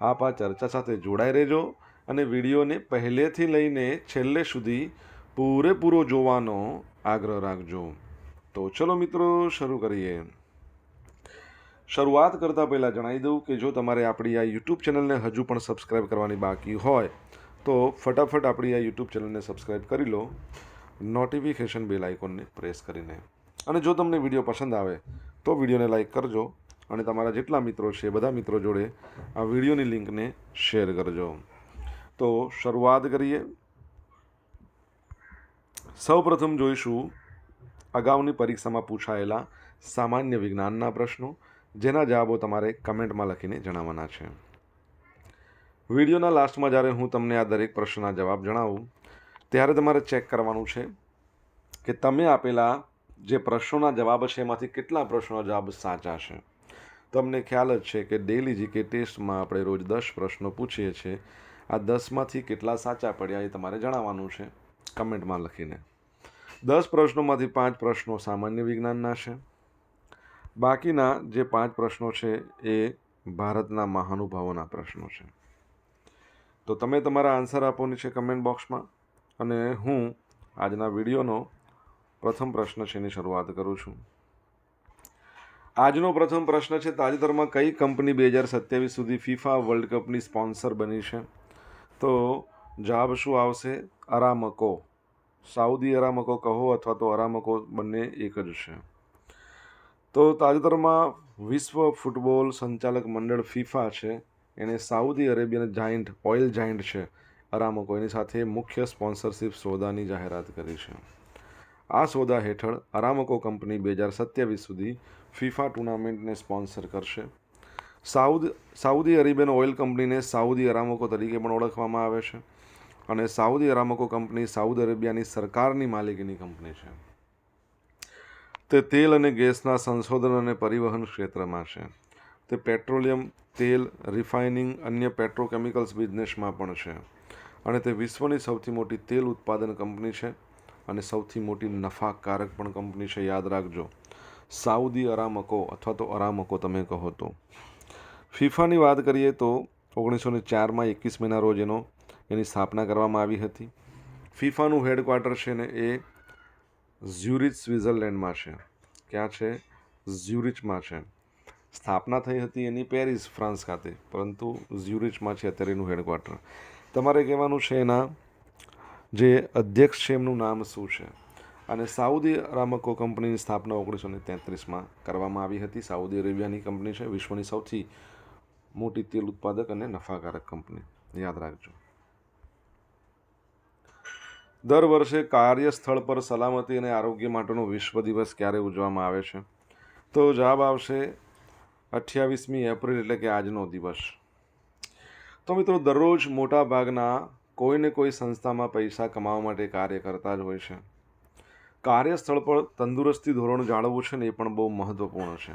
આપ આ ચર્ચા સાથે જોડાઈ રહેજો અને વિડીયોને પહેલેથી લઈને છેલ્લે સુધી પૂરેપૂરો જોવાનો આગ્રહ રાખજો. તો ચલો મિત્રો, શરૂ કરીએ. શરૂઆત કરતાં પહેલાં જણાવી દઉં કે જો તમારે આપણી આ યુટ્યુબ ચેનલને હજુ પણ સબસ્ક્રાઈબ કરવાની બાકી હોય, તો ફટાફટ આપણી આ યુટ્યુબ ચેનલને સબસ્ક્રાઈબ કરી લો, નોટિફિકેશન બેલ આઇકોનને પ્રેસ કરીને. અને જો તમને વીડિયો પસંદ આવે, તો વિડીયોને લાઇક કરજો અને તમારા જેટલા મિત્રો છે, બધા મિત્રો જોડે આ વિડીયોની લિંકને શેર કરજો. તો શરૂઆત કરીએ. સૌપ્રથમ જોઈશું અગાઉની પરીક્ષામાં પૂછાયેલા સામાન્ય વિજ્ઞાનના પ્રશ્નો, જેના જવાબો તમારે કમેન્ટમાં લખીને જણાવવાના છે. વિડીયોના લાસ્ટમાં જ્યારે હું તમને આ દરેક પ્રશ્નના જવાબ જણાવું, ત્યારે તમારે ચેક કરવાનું છે કે તમે આપેલા જે પ્રશ્નોના જવાબ છે, એમાંથી કેટલા પ્રશ્નોના જવાબ સાચા છે. તમને ખ્યાલ જ છે કે ડેલી જીકે ટેસ્ટમાં આપણે રોજ દસ પ્રશ્નો પૂછીએ છીએ, આ દસમાંથી કેટલા સાચા પડ્યા એ તમારે જણાવવાનું છે. કમેન્ટમાં લખીને. દસ પ્રશ્નોમાંથી પાંચ પ્રશ્નો સામાન્ય વિજ્ઞાનના છે. બાકીના જે પાંચ પ્રશ્નો છે એ ભારતના મહાનુભાવોના પ્રશ્નો છે. તો તમે તમારા આન્સર આપવાની છે કમેન્ટ બોક્સમાં. અને હું આજના વિડીયોનો પ્રથમ પ્રશ્ન છે એની શરૂઆત કરું છું. આજનો પ્રથમ પ્રશ્ન છે, તાજેતરમાં કઈ કંપની બે હજાર સત્યાવીસ સુધી ફિફા વર્લ્ડ કપની સ્પોન્સર બની છે? તો જવાબ શું આવશે? અરામકો. સાઉદી અરામકો કહો અથવા તો અરામકો બંને એક જ છે. તો તાજેતરમાં વિશ્વ ફૂટબોલ સંચાલક મંડળ ફિફા છે એણે Saudi Arabian giant, oil giant છે અરામકો. એની સાથે મુખ્ય સ્પોન્સરશિપ સોદાની જાહેરાત કરી છે. આ સોદા હેઠળ અરામકો કંપની બે હજાર સત્યાવીસ સુધી ફિફા ટુર્નામેન્ટને સ્પોન્સર કરશે. સાઉદ, સાઉદી અરેબિયન ઓઇલ કંપનીને સાઉદી અરામકો તરીકે પણ ઓળખવામાં આવે છે અને સાઉદી અરામકો કંપની સાઉદ અરેબિયાની સરકારની માલિકીની કંપની છે. તે તેલ અને ગેસના સંશોધન અને પરિવહન ક્ષેત્રમાં છે. તે પેટ્રોલિયમ, તેલ, રિફાઇનિંગ, અન્ય પેટ્રોકેમિકલ્સ બિઝનેસમાં પણ છે અને તે વિશ્વની સૌથી મોટી તેલ ઉત્પાદન કંપની છે. અને સૌથી મોટી નફાકારક પણ કંપની છે, યાદ રાખજો. સાઉદી અરામકો અથવા તો અરામકો તમે કહો તો. ફિફાની વાત કરીએ તો ઓગણીસો ને ચારમાં એકવીસ મહિના રોજ એનો, એની સ્થાપના કરવામાં આવી હતી. ફિફાનું હેડક્વાર્ટર છે ને એ ઝ્યુરિચ, સ્વિટ્ઝરલેન્ડમાં છે. ક્યાં છે? ઝ્યુરિચમાં છે. સ્થાપના થઈ હતી એની પેરિસ, ફ્રાન્સ ખાતે. પરંતુ ઝ્યુરિચમાં છે અત્યારે એનું હેડક્વાર્ટર. તમારે કહેવાનું છે એના જે અધ્યક્ષ છે એમનું નામ શું છે? અને સાઉદી અરામકો કંપનીની સ્થાપના ઓગણીસો ને તેત્રીસમાં કરવામાં આવી હતી. સાઉદી અરેબિયાની કંપની છે, વિશ્વની સૌથી મોટી તેલ ઉત્પાદક અને નફાકારક કંપની. યાદ રાખજો. દર વર્ષે કાર્યસ્થળ પર સલામતી અને આરોગ્ય માટેનો વિશ્વ દિવસ ક્યારે ઉજવવામાં આવે છે? તો જવાબ આવશે અઠ્યાવીસમી એપ્રિલ, એટલે કે આજનો દિવસ. તો મિત્રો, દરરોજ મોટા ભાગના કોઈને કોઈ સંસ્થામાં પૈસા કમાવા માટે કાર્ય કરતા જ હોય છે. કાર્યસ્થળ પર તંદુરસ્તી ધોરણ જાળવવું છે ને એ પણ બહુ મહત્ત્વપૂર્ણ છે.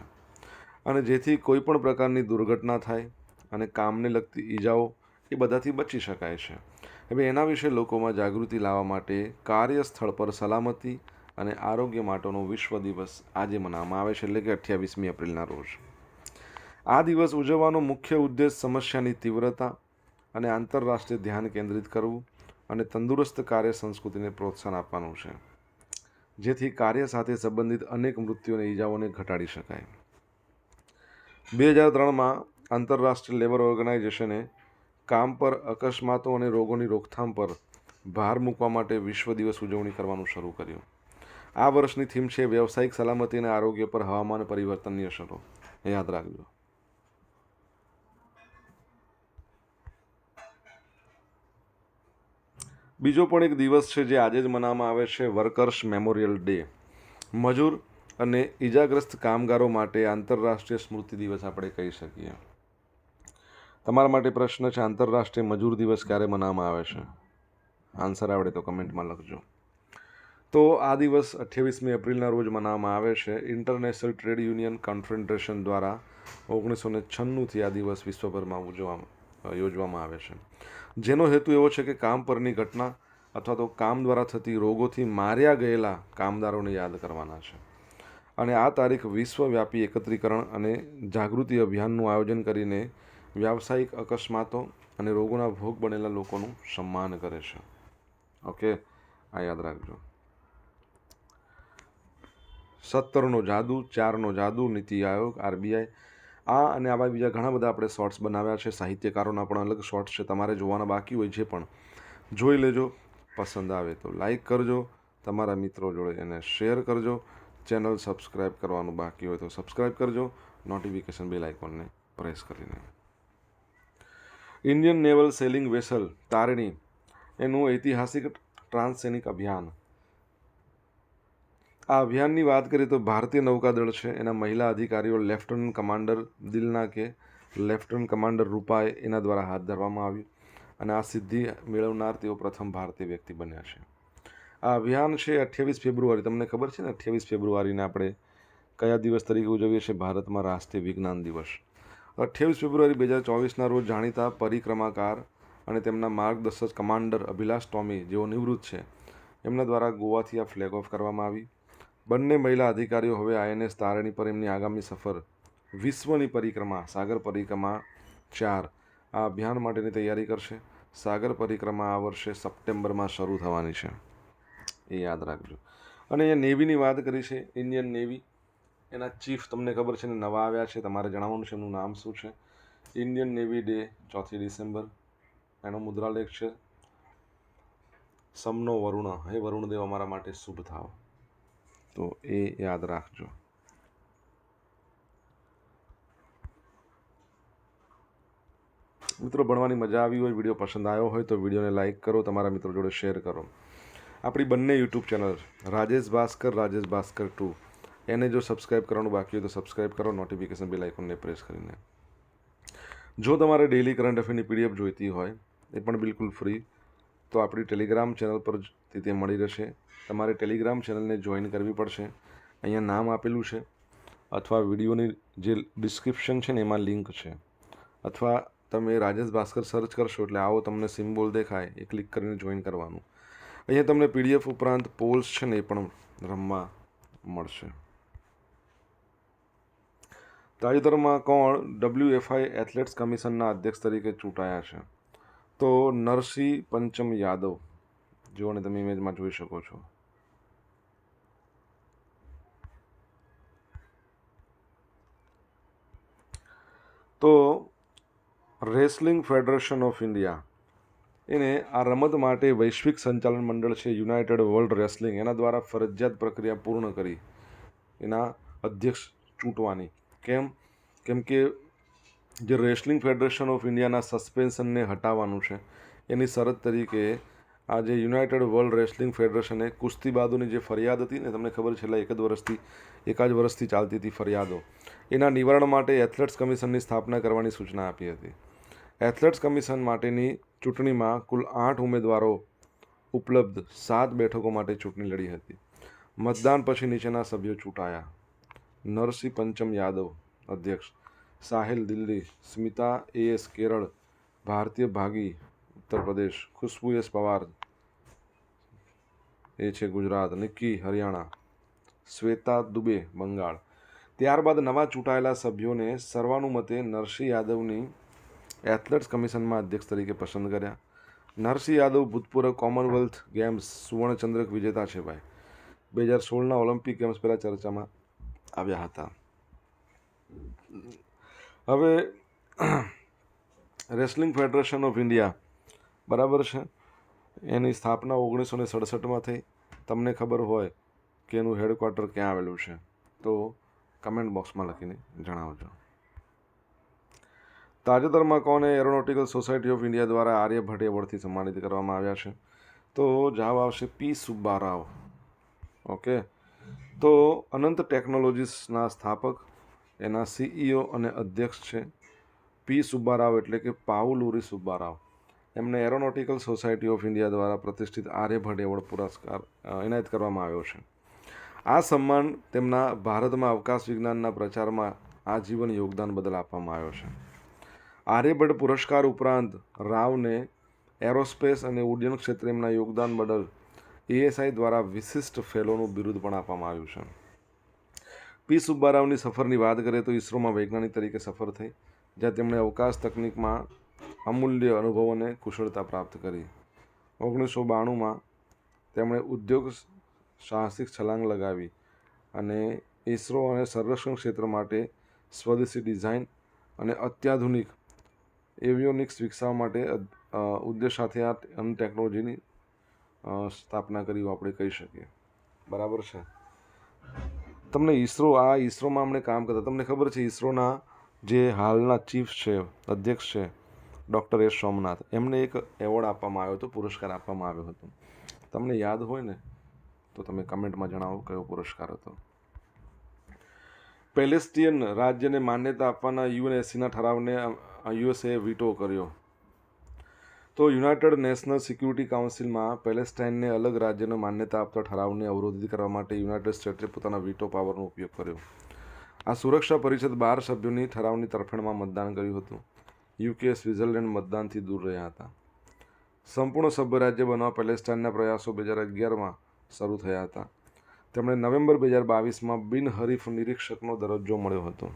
અને જેથી કોઈ પણ પ્રકારની દુર્ઘટના થાય અને કામને લગતી ઈજાઓ એ બધાથી બચી શકાય છે. હવે એના વિશે લોકોમાં જાગૃતિ લાવવા માટે કાર્યસ્થળ પર સલામતી અને આરોગ્ય માટેનો વિશ્વ દિવસ આજે મનાવવામાં આવે છે એટલે કે અઠ્યાવીસમી એપ્રિલના રોજ. આ દિવસ ઉજવવાનો મુખ્ય ઉદ્દેશ સમસ્યાની તીવ્રતા અને આંતરરાષ્ટ્રીય ધ્યાન કેન્દ્રિત કરવું અને તંદુરસ્ત કાર્ય સંસ્કૃતિને પ્રોત્સાહન આપવાનું છે, જેથી કાર્ય સાથે સંબંધિત અનેક મૃત્યુ અને ઈજાઓને ઘટાડી શકાય. બે હજાર ત્રણમાં આંતરરાષ્ટ્રીય લેબર ઓર્ગેનાઇઝેશને કામ પર અકસ્માતો અને રોગોની રોકથામ પર ભાર મૂકવા માટે વિશ્વ દિવસ ઉજવણી કરવાનું શરૂ કર્યું. આ વર્ષની થીમ છે વ્યવસાયિક સલામતી અને આરોગ્ય પર હવામાન પરિવર્તનની અસરો. યાદ રાખજો. બીજો પણ એક દિવસ છે જે આજે જ મનાવવામાં આવે છે વર્કર્સ મેમોરિયલ ડે. મજૂર અને ઈજાગ્રસ્ત કામગારો માટે આંતરરાષ્ટ્રીય સ્મૃતિ દિવસ આપણે કહી શકીએ. તમારા માટે પ્રશ્ન છે, આંતરરાષ્ટ્રીય મજૂર દિવસ ક્યારે મનાવવામાં આવે છે? આન્સર આવડે તો કમેન્ટમાં લખજો. તો આ દિવસ અઠ્યાવીસમી એપ્રિલના રોજ મનાવવામાં આવે છે. ઇન્ટરનેશનલ ટ્રેડ યુનિયન કોન્ફેડરેશન દ્વારા ઓગણીસો ને છન્નુંથી આ દિવસ વિશ્વભરમાં ઉજવવામાં યોજવામાં આવે છે. જેનો હેતુ એવો છે કે કામ પરની ઘટના અથવા તો કામ દ્વારા થતી રોગોથી માર્યા ગયેલા કામદારોને યાદ કરવાના છે. અને આ તારીખ વિશ્વવ્યાપી એકત્રીકરણ અને જાગૃતિ અભિયાનનું આયોજન કરીને વ્યાવસાયિક અકસ્માતો અને રોગોના ભોગ બનેલા લોકોનું સન્માન કરે છે. ઓકે? આ યાદ રાખજો. સત્તરનો જાદુ, ચારનો જાદુ, નીતિ આયોગ, આરબીઆઈ આ અને આવા બીજા ઘણા બધા આપણે શોર્ટ્સ બનાવ્યા છે, સાહિત્યકારોના પણ અલગ શોર્ટ્સ છે, તમારે જોવાના બાકી હોય છે પણ. જોઈ લેજો, પસંદ આવે તો લાઈક કરજો, તમારા મિત્રો જોડે એને શેર કરજો, ચેનલ સબસ્ક્રાઈબ કરવાનું બાકી હોય તો સબસ્ક્રાઈબ કરજો, નોટિફિકેશન બેલ આઇકોનને પ્રેસ કરીને. Indian naval sailing vessel, Tarini, એનું ઐતિહાસિક ટ્રાન્સસેનિક અભિયાન. આ અભિયાનની વાત કરીએ તો ભારતીય નૌકાદળ છે. એના મહિલા અધિકારીઓ લેફ્ટનન્ટ કમાન્ડર દિલના કે લેફ્ટનન્ટ કમાન્ડર રૂપાએ એના દ્વારા હાથ ધરવામાં આવ્યું અને આ સિદ્ધિ મેળવનાર તેઓ પ્રથમ ભારતીય વ્યક્તિ બન્યા છે. આ અભિયાન છે અઠ્યાવીસ ફેબ્રુઆરી. તમને ખબર છે ને અઠ્યાવીસ ફેબ્રુઆરીને આપણે કયા દિવસ તરીકે ઉજવીએ છીએ? ભારતમાં રાષ્ટ્રીય વિજ્ઞાન દિવસ. અઠ્યાવીસ ફેબ્રુઆરી બે હજાર ચોવીસના રોજ જાણીતા પરિક્રમાકાર અને તેમના માર્ગદર્શક કમાન્ડર અભિલાષ ટોમી, જેઓ નિવૃત્ત છે, એમના દ્વારા ગોવાથી આ ફ્લેગ ઓફ કરવામાં આવી. બંને મહિલા અધિકારીઓ હવે આઈએનએસ તારણી પર એમની આગામી સફર વિશ્વની પરિક્રમા, સાગર પરિક્રમા ચાર આ અભિયાન માટેની તૈયારી કરશે. સાગર પરિક્રમા આ વર્ષે સપ્ટેમ્બરમાં શરૂ થવાની છે. એ યાદ રાખજો. અને અહીંયા નેવીની વાત કરી છે, ઇન્ડિયન નેવી. એના ચીફ તમને ખબર છે ને, નવા આવ્યા છે, તમારે જણાવવાનું છે, એમનું નામ શું છે? ઇન્ડિયન નેવી ડે, ચોથી ડિસેમ્બર. એનો મુદ્રાલેખ છે, સમનો વરુણ હે, વરુણદેવ અમારા માટે શુભ થાવ. તો એ યાદ રાખજો મિત્રો, ભણવાની મજા આવી હોય, વીડિયો પસંદ આવ્યો હોય, તો વિડીયોને લાઇક કરો, તમારા મિત્રો જોડે શેર કરો. આપણી બંને YouTube channel Rajesh Bhaskar Rajesh Bhaskar two. એને જો સબસ્ક્રાઇબ કરવાનું બાકી હોય, તો સબસ્ક્રાઇબ કરો, નોટિફિકેશન બેલ આઇકોનને પ્રેસ કરીને. જો તમારે ડેલી કરંટ અફેરની પીડીએફ જોઈતી હોય, એ પણ બિલકુલ ફ્રી તો આપણી ટેલિગ્રામ ચેનલ પર તે મળી રહેશે. તમારે ટેલિગ્રામ ચેનલને જોઈન કરવી પડશે. અહીંયા નામ આપેલું છે અથવા વિડીયોની જે ડિસ્ક્રિપ્શન છે ને એમાં લિંક છે. અથવા તમે રાજેશ ભાસ્કર સર્ચ કરશો એટલે આવો તમને સિમ્બોલ દેખાય, એ ક્લિક કરીને જોઈન કરવાનું. અહીંયા તમને પીડીએફ ઉપરાંત પોલ્સ છે ને એ પણ રમવા મળશે. તાજેતરમાં કોણ ડબલ્યુએફઆઈ એથ્લેટ્સ કમિશનના અધ્યક્ષ તરીકે ચૂંટાયા છે? તો નરસિંહ પંચમ યાદવ જેઓને તમે ઇમેજમાં જોઈ શકો છો. તો રેસલિંગ ફેડરેશન ઓફ ઇન્ડિયા, એને આ રમત માટે વૈશ્વિક સંચાલન મંડળ છે યુનાઇટેડ વર્લ્ડ રેસલિંગ, એના દ્વારા ફરજિયાત પ્રક્રિયા પૂર્ણ કરી, એના અધ્યક્ષ ચૂંટવાની. કેમ? કેમ કે જે રેસલિંગ ફેડરેશન ઓફ ઇન્ડિયાના સસ્પેન્શનને હટાવવાનું છે. એની શરત તરીકે આ જે યુનાઇટેડ વર્લ્ડ રેસલિંગ ફેડરેશને કુસ્તીબાદોની જે ફરિયાદ હતી ને, તમને ખબર છેલ્લા એક જ વર્ષથી એકાદ વર્ષથી ચાલતી હતી ફરિયાદો. એના નિવારણ માટે એથ્લેટ્સ કમિશનની સ્થાપના કરવાની સૂચના આપી હતી. એથ્લેટ્સ કમિશન માટેની ચૂંટણીમાં કુલ આઠ ઉમેદવારો ઉપલબ્ધ સાત બેઠકો માટે ચૂંટણી લડી હતી. મતદાન પછી નીચેના સભ્યો ચૂંટાયા. નરસિંહ પંચમ યાદવ અધ્યક્ષ. સાહિલ દિલ્હી, સ્મિતા એએસ કેરળ, ભારતીય ભાગી, ઉત્તર પ્રદેશ, ખુશ્બુ એસ પવાર. એ છે ગુજરાત, નિક્કી, હરિયાણા. શ્વેતા દુબે, બંગાળ. ત્યારબાદ નવા ચૂંટાયેલા સભ્યોને સર્વાનુમતે નરસિંહ યાદવની એથ્લેટ્સ કમિશનમાં અધ્યક્ષ તરીકે પસંદ કર્યા. નરસિંહ યાદવ ભૂતપૂર્વ કોમનવેલ્થ ગેમ્સ સુવર્ણચંદ્રક વિજેતા છે ભાઈ. બે હજાર સોળના ઓલિમ્પિક ગેમ્સ પહેલાં ચર્ચામાં આવ્યા હતા. હવે રેસલિંગ ફેડરેશન ઓફ ઇન્ડિયા બરાબર છે? એની સ્થાપના ઓગણીસો ને સડસઠમાં થઈ. તમને ખબર હોય કે એનું હેડક્વાર્ટર ક્યાં આવેલું છે? તો કમેન્ટ બોક્સમાં લખીને જણાવજો. તાજેતરમાં કોને એરોનોટિકલ સોસાયટી ઓફ ઇન્ડિયા દ્વારા આર્યભટ્ટ એવોર્ડથી સન્માનિત કરવામાં આવ્યા છે? તો જવાબ આવશે પી સુબ્બારાવ. ઓકે? તો અનંત ટેકનોલોજીસના સ્થાપક એના સીઈઓ અને અધ્યક્ષ છે પી સુબ્બારાવ એટલે કે પાઉલુરી સુબ્બારાવ. એમને એરોનોટિકલ સોસાયટી ઓફ ઇન્ડિયા દ્વારા પ્રતિષ્ઠિત આર્યભટ્ટ એવોર્ડ પુરસ્કાર એનાયત કરવામાં આવ્યો છે. આ સન્માન તેમના ભારતમાં અવકાશ વિજ્ઞાનના પ્રચારમાં આજીવન યોગદાન બદલ આપવામાં આવ્યો છે. આર્યભટ્ટ પુરસ્કાર ઉપરાંત રાવને એરોસ્પેસ અને ઉડ્ડયન ક્ષેત્રે એમના યોગદાન બદલ એએસઆઈ દ્વારા વિશિષ્ટ ફેલોનું બિરુદ પણ આપવામાં આવ્યું છે. પી સુબ્બારાવની સફરની વાત કરીએ તો ઇસરોમાં વૈજ્ઞાનિક તરીકે સફર થઈ, જ્યાં તેમણે અવકાશ તકનિકમાં અમૂલ્ય અનુભવ અને કુશળતા પ્રાપ્ત કરી. ઓગણીસો બાણુંમાં તેમણે ઉદ્યોગ સાહસિક છલાંગ લગાવી અને ઇસરો અને સંરક્ષણ ક્ષેત્ર માટે સ્વદેશી ડિઝાઇન અને અત્યાધુનિક એવિયોનિક્સ વિકસાવવા માટે ઉદ્દેશ સાથે આ ટેકનોલોજીની સ્થાપના કરી આપણે કહી શકીએ. બરાબર છે? તમને ઈસરો, આ ઈસરોમાં અમને કામ કરતા. તમને ખબર છે ઈસરોના જે હાલના ચીફ છે, અધ્યક્ષ છે, ડૉક્ટર એસ સોમનાથ, એમને એક એવોર્ડ આપવામાં આવ્યો હતો, પુરસ્કાર આપવામાં આવ્યો હતો. તમને યાદ હોય ને, તો તમે કમેન્ટમાં જણાવો કયો પુરસ્કાર હતો. પેલેસ્ટિયન રાજ્યને માન્યતા આપવાના યુએનએસસીના ઠરાવને યુએસએ વીટો કર્યો. તો યુનાઇટેડ નેશનલ સિક્યુરિટી કાઉન્સિલમાં પેલેસ્ટાઇનને અલગ રાજ્યને માન્યતા આપતા ઠરાવને અવરોધિત કરવા માટે યુનાઇટેડ સ્ટેટ્સે પોતાના વીટો પાવરનો ઉપયોગ કર્યો. આ સુરક્ષા પરિષદ બાર સભ્યોની ઠરાવની તરફેણમાં મતદાન કર્યું હતું. યુકે, સ્વિટ્ઝરલેન્ડ મતદાનથી દૂર રહ્યા હતા. સંપૂર્ણ સભ્ય રાજ્ય બનવા પેલેસ્ટાઇનના પ્રયાસો બે હજાર અગિયારમાં શરૂ થયા હતા. તેમણે નવેમ્બર બે હજાર બાવીસમાં બિનહરીફ નિરીક્ષકનો દરજ્જો મળ્યો હતો.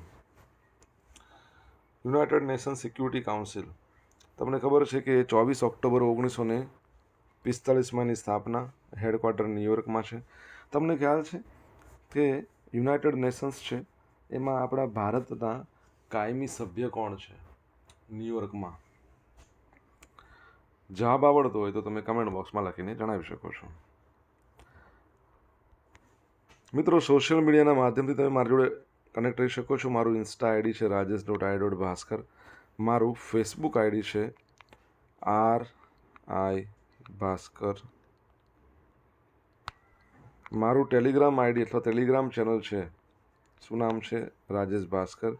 યુનાઇટેડ નેશન સિક્યુરિટી કાઉન્સિલ તમને ખબર છે કે ચોવીસ ઓક્ટોબર ઓગણીસો ને પિસ્તાળીસમાંની સ્થાપના હેડક્વાર્ટર ન્યુયોર્કમાં છે. તમને ખ્યાલ છે કે યુનાઇટેડ નેશન્સ છે, એમાં આપણા ભારતના કાયમી સભ્ય કોણ છે? ન્યુયોર્કમાં. જવાબ આવડતો હોય તો તમે કમેન્ટ બોક્સમાં લખીને જણાવી શકો છો. મિત્રો સોશિયલ મીડિયાના માધ્યમથી તમે મારી જોડે કનેક્ટ રહી શકો છો. મારું ઇન્સ્ટા આઈડી છે Rajesh dot I dot Bhaskar. મારું ફેસબુક આઈડી છે આર આઈ ભાસ્કર. મારું ટેલિગ્રામ આઈડી અથવા ટેલિગ્રામ ચેનલ છે. શું નામ છે? રાજેશ ભાસ્કર.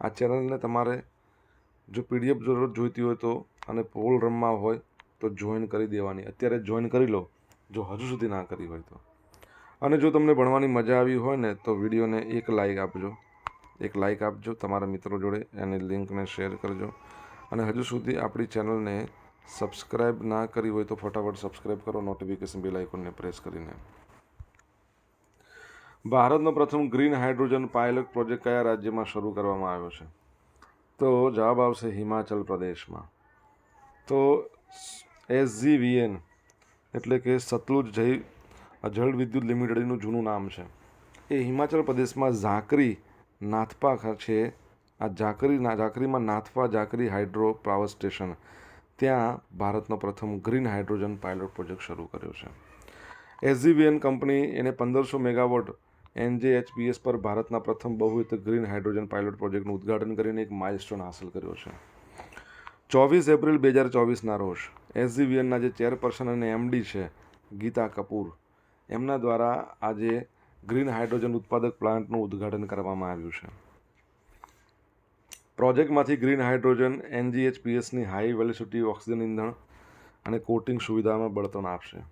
આ ચેનલને તમારે જો પીડીએફ જરૂર જોઈતી હોય તો અને પોલ રમવા હોય તો જોઈન કરી દેવાની. અત્યારે જોઈન કરી લો. જો હજુ સુધી ના કરી હોય તો. અને જો તમને ભણવાની મજા આવી હોય ને તો વિડીયોને એક લાઈક આપજો. એક લાઇક આપજો તમારા મિત્રો જોડે એની લિંકને શેર કરજો. અને હજુ સુધી આપણી ચેનલને સબસ્ક્રાઈબ ના કરી હોય તો ફટાફટ સબસ્ક્રાઈબ કરો નોટિફિકેશન બેલ આઇકોનને પ્રેસ કરીને. ભારતનો પ્રથમ ગ્રીન હાઇડ્રોજન પાયલટ પ્રોજેક્ટ કયા રાજ્યમાં શરૂ કરવામાં આવ્યો છે? તો જવાબ આવશે હિમાચલ પ્રદેશમાં. તો એસજીવીએન એટલે કે સતલુજ જય જળ વિદ્યુત લિમિટેડનું જૂનું નામ છે. એ હિમાચલ પ્રદેશમાં ઝાકરી નાથપા છે. આ Jhakri ઝાકરીમાં Nathpa Jhakri hydro power station. ત્યાં ભારતનો પ્રથમ ગ્રીન હાઇડ્રોજન પાયલોટ પ્રોજેક્ટ શરૂ કર્યો છે. એસજીવીએન કંપની એને પંદરસો મેગાવોટ એનજેએચપીએસ પર ભારતના પ્રથમ બહુવિધ ગ્રીન હાઇડ્રોજન પાયલોટ પ્રોજેક્ટનું ઉદ્ઘાટન કરીને એક માઇલસ્ટોન હાંસલ કર્યો છે. ચોવીસ એપ્રિલ બે હજાર ચોવીસના રોજ એસજીવીએનના જે ચેરપર્સન અને એમડી છે, ગીતા કપૂર, એમના દ્વારા આજે ગ્રીન હાઇડ્રોજન ઉત્પાદક પ્લાન્ટનું ઉદ્ઘાટન કરવામાં આવ્યું છે. પ્રોજેક્ટમાંથી ગ્રીન હાઇડ્રોજન એનજીએચપીએસની હાઈ વેલિસિટી ઓક્સિજન ઇંધણ અને કોટિંગ સુવિધામાં બળતણ આપશે.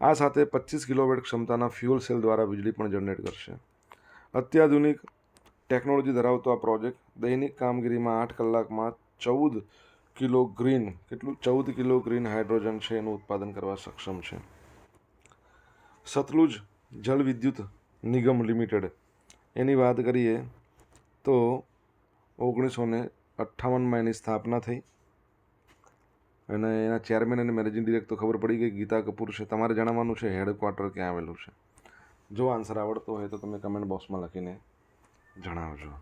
આ સાથે પચીસ કિલોવેટ ક્ષમતાના ફ્યુઅલ સેલ દ્વારા વીજળી પણ જનરેટ કરશે. અત્યાધુનિક ટેકનોલોજી ધરાવતો આ પ્રોજેક્ટ દૈનિક કામગીરીમાં આઠ કલાકમાં ચૌદ કિલો ગ્રીન, કેટલું? ચૌદ કિલો ગ્રીન હાઇડ્રોજન છે એનું ઉત્પાદન કરવા સક્ષમ છે. સતલુજ જળ વિદ્યુત નિગમ લિમિટેડ. એની વાત કરીએ તો ઓગણીસો ને અઠ્ઠાવનમાં એની સ્થાપના થઈ. અને એના ચેરમેન અને મેનેજિંગ ડિરેક્ટર ખબર પડી ગઈ, ગીતા કપૂર છે. તમારે જણાવવાનું છે હેડક્વાર્ટર ક્યાં આવેલું છે? જો આન્સર આવડતો હોય તો તમે કમેન્ટ બોક્સમાં લખીને જણાવજો.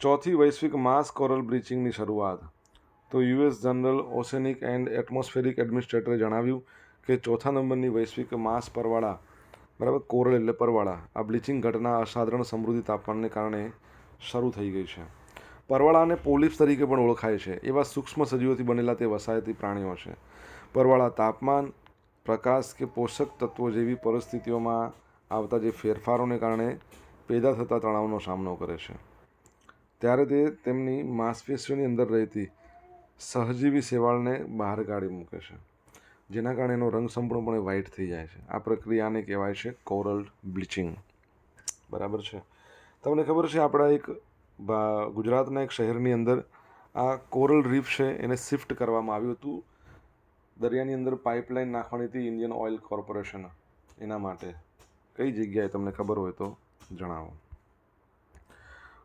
ચોથી વૈશ્વિક માસ કોરલ બ્લીચિંગની શરૂઆત. તો US general oceanic and atmospheric એડમિનિસ્ટ્રેટરે જણાવ્યું કે ચોથા નંબરની વૈશ્વિક માસ પરવાળા, બરાબર? કોરલ એટલે પરવાળા. આ બ્લીચિંગ ઘટના અસાધારણ સમૃદ્ધિ તાપમાનને કારણે શરૂ થઈ ગઈ છે. પરવાળાને પોલિપ્સ તરીકે પણ ઓળખાય છે. એવા સૂક્ષ્મ સજીવોથી બનેલા તે વસાયતી પ્રાણીઓ છે. પરવાળા તાપમાન, પ્રકાશ કે પોષક તત્વો જેવી પરિસ્થિતિઓમાં આવતા જે ફેરફારોને કારણે પેદા થતા તણાવનો સામનો કરે છે. ત્યારે તે તેમની માંસપેશીઓની અંદર રહેતી સહજીવી સેવાળને બહાર કાઢી મૂકે છે. જેના કારણે એનો રંગ સંપૂર્ણપણે વ્હાઇટ થઈ જાય છે. આ પ્રક્રિયાને કહેવાય છે કોરલ બ્લીચિંગ બરાબર છે? તમને ખબર છે આપણા એક ગુજરાતના એક શહેરની અંદર આ કોરલ રીફ છે, એને શિફ્ટ કરવામાં આવ્યું હતું. દરિયાની અંદર પાઇપલાઇન નાખવાની હતી ઇન્ડિયન ઓઇલ કોર્પોરેશન એના માટે. કઈ જગ્યાએ તમને ખબર હોય તો જણાવો.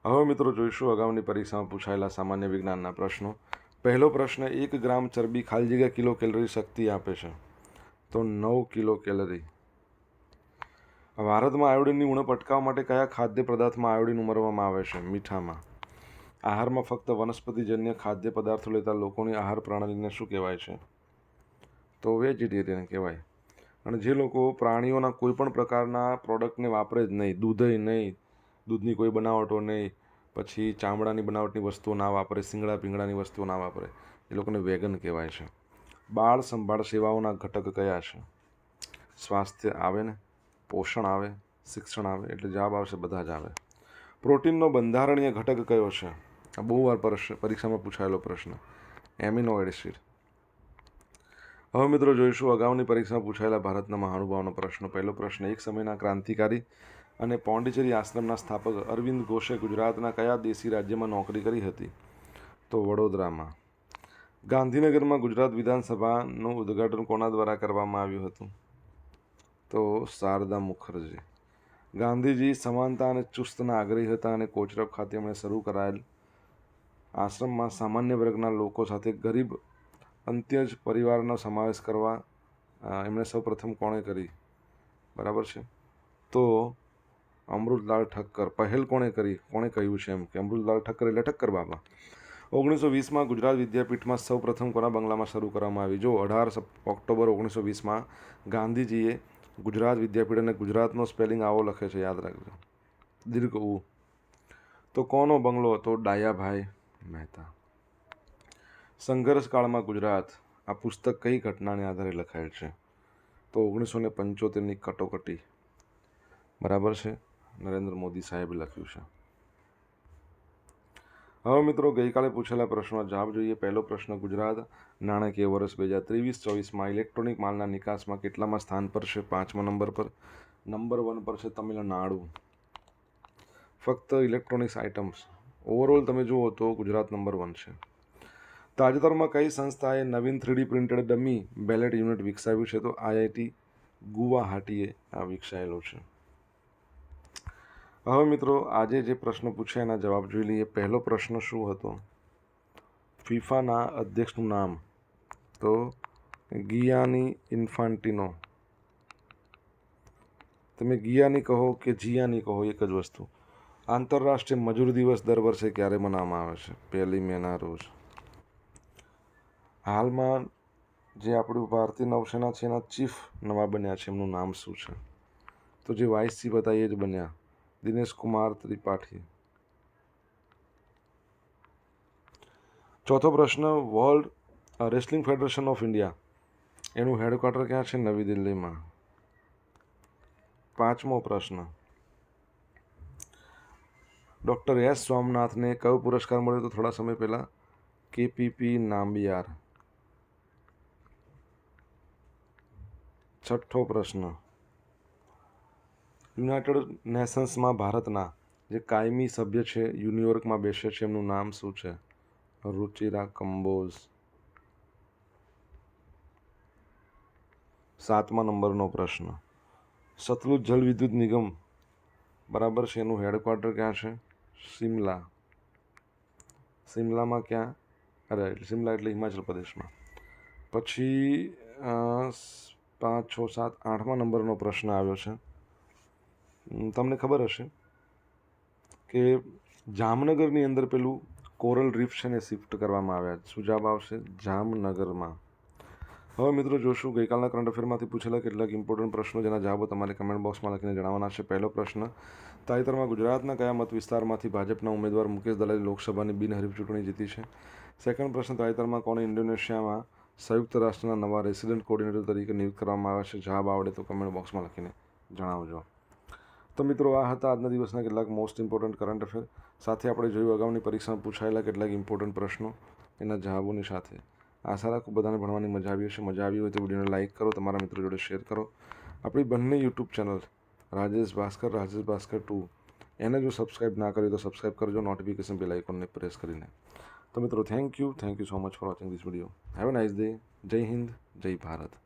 હવે મિત્રો જોઈશું અગાઉની પરીક્ષામાં પૂછાયેલા સામાન્ય વિજ્ઞાનના પ્રશ્નો. પહેલો પ્રશ્ન, એક ગ્રામ ચરબી ખાલી જગ્યા કિલો કેલરી શક્તિ આપે છે? તો નવ કિલો કેલરી. ભારતમાં આયોડિનની ઉણપ અટકાવવા માટે કયા ખાદ્ય પદાર્થમાં આયોડિન ઉમેરવામાં આવે છે? મીઠામાં. આહારમાં ફક્ત વનસ્પતિજન્ય ખાદ્ય પદાર્થો લેતા લોકોની આહાર પ્રણાલીને શું કહેવાય છે? તો વેજીટેરિયન કહેવાય. અને જે લોકો પ્રાણીઓના કોઈ પણ પ્રકારના પ્રોડક્ટને વાપરે જ નહીં, દૂધય નહીં, દૂધની કોઈ બનાવટો નહીં પછી ચામડાની બનાવટની વસ્તુઓ ના વાપરે સિંગડા પીંગડાની વસ્તુઓ ના વાપરે. એ લોકોને વેગન કહેવાય છે. બાળ સંભાળ સેવાઓના ઘટક કયા છે? સ્વાસ્થ્ય આવે ને? પોષણ આવે, શિક્ષણ આવે, એટલે જવાબ આવશે બધા જ આવે. પ્રોટીનનો બંધારણીય ઘટક કયો છે? આ બહુ વાર પરીક્ષામાં પૂછાયેલો પ્રશ્ન. Amino acid. હવે મિત્રો જોઈશું, અગાઉની પરીક્ષામાં પૂછાયેલા ભારતના મહાનુભાવનો પ્રશ્ન. પહેલો પ્રશ્ન, એક સમયના ક્રાંતિકારી અને પોંડિચેરી આશ્રમના સ્થાપક અરવિંદ ઘોષે ગુજરાતના કયા દેશી રાજ્યમાં નોકરી કરી હતી? તો વડોદરામાં. ગાંધીનગરમાં ગુજરાત વિધાનસભાનું ઉદ્ઘાટન કોના દ્વારા કરવામાં આવ્યું હતું? તો શારદા મુખર્જી. ગાંધીજી સમાનતા અને ચુસ્તના આગ્રહી હતા અને કોચરબ ખાતે એમણે શરૂ કરાયેલ આશ્રમમાં સામાન્ય વર્ગના લોકો સાથે ગરીબ, અંત્યજ પરિવારનો સમાવેશ કરવા એમણે સૌપ્રથમ કોણે કરી? બરાબર છે? તો અમૃતલાલ ઠક્કર. પહેલ કોણે કરી? કોણે કહ્યું છે એમ કે અમૃતલાલ ઠક્કર એટલે ઠક્કર બાબા. ઓગણીસો વીસમાં ગુજરાત વિદ્યાપીઠમાં સૌ પ્રથમ કોના બંગલામાં શરૂ કરવામાં આવી? જો અઢાર ઓક્ટોબર ઓગણીસો વીસમાં ગાંધીજીએ ગુજરાત વિદ્યાપીઠ અને ગુજરાતનો સ્પેલિંગ આવો લખે છે, યાદ રાખજો. દીર્ઘ ઉ. તો કોનો બંગલો હતો? ડાયાભાઈ મહેતા. સંઘર્ષ કાળમાં ગુજરાત આ પુસ્તક કઈ ઘટનાને આધારે લખાયેલ છે? તો ઓગણીસો ને પંચોતેરની કટોકટી. બરાબર છે? નરેન્દ્ર મોદી સાહેબે લખ્યું છે. હવે મિત્રો ગઈકાલે પૂછેલા પ્રશ્નનો જવાબ જોઈએ. પહેલો પ્રશ્ન, ગુજરાત નાણાકીય વર્ષ બે હજાર ત્રેવીસ ચોવીસમાં ઇલેક્ટ્રોનિક માલના નિકાસમાં કેટલામાં સ્થાન પર છે? પાંચમા નંબર પર, નંબર વન પર છે તમિલનાડુ. ફક્ત ઇલેક્ટ્રોનિક્સ આઇટમ્સ. ઓવરઓલ તમે જુઓ તો ગુજરાત નંબર વન છે. તાજેતરમાં કઈ સંસ્થાએ નવીન three D printed dummy ballot unit વિકસાવ્યું છે? તો આઈઆઈટી ગુવાહાટીએ આ વિકસાવેલું છે. હવે મિત્રો, આજે જે પ્રશ્ન પૂછ્યા એના જવાબ જોઈ લઈએ. પહેલો પ્રશ્ન શું હતો? ફિફાના અધ્યક્ષનું નામ. તો ગિયાની ઇન્ફાન્ટિનો. તમે ગિયાની કહો કે જિયાની કહો, એક જ વસ્તુ. આંતરરાષ્ટ્રીય મજૂર દિવસ દર વર્ષે ક્યારે મનાવવામાં આવે છે? પહેલી મેના રોજ. હાલમાં જે આપણું ભારતીય નૌસેના છે એના ચીફ નવા બન્યા છે. એમનું નામ શું છે? તો જે વાઇસ ચીફ હતા એ જ બન્યા. દિનેશ કુમાર ત્રિપાઠી ચોથો પ્રશ્ન world wrestling federation of India એનું હેડક્વાર્ટર ક્યાં છે? નવી દિલ્હીમાં. પાંચમો પ્રશ્ન. Doctor S. સોમનાથને કયો પુરસ્કાર મળ્યો હતો થોડા સમય પહેલાં? કેપીપી નામ્બિયાર છઠ્ઠો પ્રશ્ન. યુનાઇટેડ નેશન્સમાં ભારતના જે કાયમી સભ્ય છે ન્યુયોર્કમાં બેસે છે, એમનું નામ શું છે? રુચિરા કંબોઝ. સાતમા નંબરનો પ્રશ્ન. સતલુજ જલ વિદ્યુત નિગમ બરાબર છે, એનું હેડક્વાર્ટર ક્યાં છે? શિમલા. શિમલામાં ક્યાં? અરે શિમલા એટલે હિમાચલ પ્રદેશમાં. પછી પાંચ, છ, સાત, આઠમા નંબરનો પ્રશ્ન આવ્યો છે. તમને ખબર હશે કે જામનગરની અંદર પેલું કોરલ રીફ છે ને શિફ્ટ કરવામાં આવ્યા. શું આવશે જામનગરમાં. હવે મિત્રો જોશું, ગઈકાલના કરંટ અફેરમાંથી પૂછેલા કેટલાક ઇમ્પોર્ટન્ટ પ્રશ્નો જેના જવાબો તમારે કમેન્ટ બોક્સમાં લખીને જણાવવાના છે. પહેલો પ્રશ્ન, તાજેતરમાં ગુજરાતના કયા મત વિસ્તારમાંથી ભાજપના ઉમેદવાર મુકેશ દલાલી લોકસભાની બિનહરીફ ચૂંટણી જીતી છે? સેકન્ડ પ્રશ્ન, તાજેતરમાં કોને ઇન્ડોનેશિયામાં સંયુક્ત રાષ્ટ્રના નવા રેસિડેન્ટ કોર્ડિનેટર તરીકે નિયુક્ત કરવામાં આવ્યા છે? જવાબ આવડે તો કમેન્ટ બોક્સમાં લખીને જણાવજો. તો મિત્રો, આ હતા આજના દિવસના કેટલાક મોસ્ટ ઇમ્પોર્ટન્ટ કરંટ અફેર સાથે આપણે જોયું, અગાઉની પરીક્ષામાં પૂછાયેલા કેટલાક ઇમ્પોર્ટન્ટ પ્રશ્નો એના જવાબોની સાથે. આશા રાખું બધાને ભણવાની મજા આવી હશે. મજા આવી હોય તો વિડીયોને લાઇક કરો, તમારા મિત્રો જોડે શેર કરો. આપણી બંને YouTube channel Rajesh Bhaskar Rajesh Bhaskar two, એને જો સબસ્ક્રાઇબ ના કર્યું તો સબસ્ક્રાઇબ કરજો નોટિફિકેશન બેલ આઇકોનને પ્રેસ કરીને. તો મિત્રો thank you thank you so much for watching this video have a nice day Jai Hind, Jai Bharat.